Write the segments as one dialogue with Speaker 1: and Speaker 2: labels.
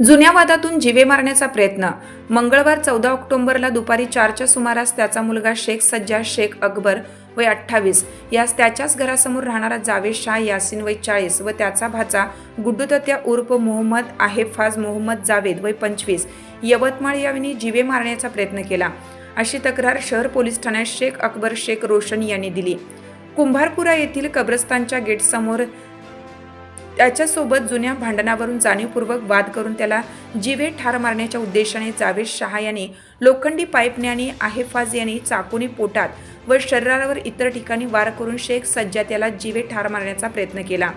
Speaker 1: जुन्या वादातून जिवे मारण्याचा प्रयत्न. मंगळवार चौदा ऑक्टोबरला दुपारी चारच्या सुमारास त्याचा मुलगा शेख सज्जा शेख अकबर वय अठ्ठावीस यास त्याच्याच घरासमोर राहणारा जावेद शाह यासिन वय चाळीस व त्याचा भाचा गुड्डुदत्या उर्फ मोहम्मद आहेफाज मोहम्मद जावेद वय पंचवीस यवतमाळ यांनी जिवे मारण्याचा प्रयत्न केला. अशी तक्रार शहर पोलीस ठाण्यात शेख अकबर शेख रोशन यांनी दिली. कुंभारपुरा येथील कब्रस्तानच्या गेटसमोर त्याच्यासोबत जुन्या भांडणावरून जाणीवपूर्वक वाद करून त्याला जिवे ठार मारण्याच्या उद्देशाने जावेद शहा यांनी लोखंडी पाईपने आणि आहेफाज यांनी चाकुनी पोटात व शरीरावर इतर ठिकाणी वार करून शेख सज्जा त्याला जिवे ठार मारण्याचा प्रयत्न केला.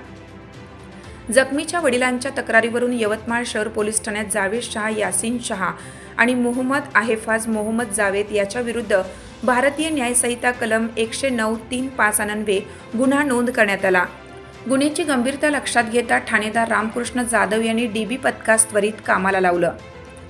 Speaker 1: जखमीच्या वडिलांच्या तक्रारीवरून यवतमाळ शहर पोलीस ठाण्यात जावेद शहा यासिन शहा आणि मोहम्मद आहेफाज मोहम्मद जावेद याच्या विरुद्ध भारतीय न्यायसंहिता कलम एकशे नऊ तीन पाच अनन्वे गुन्हा नोंद करण्यात आला. गुन्ह्याची गंभीरता लक्षात घेता ठाणेदार रामकृष्ण जाधव यांनी डीबी पथकास त्वरित कामाला लावलं.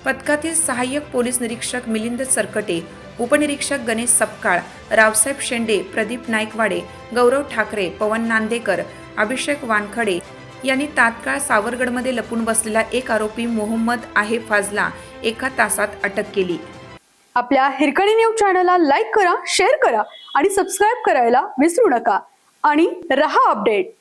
Speaker 1: पथकातील सहाय्यक पोलीस निरीक्षक मिलिंद सरकटे उपनिरीक्षक गणेश सपकाळ रावसाहेब शेंडे प्रदीप नाईकवाडे गौरव ठाकरे पवन नांदेकर अभिषेक वानखडे यांनी तात्काळ सावरगडमध्ये लपून बसलेला एक आरोपी मोहम्मद आहे फाजला एका तासात अटक केली.
Speaker 2: आपल्या हिरकणी न्यूज चॅनलला लाईक करा शेअर करा आणि सबस्क्राईब करायला विसरू नका. आणि रहा अपडेट.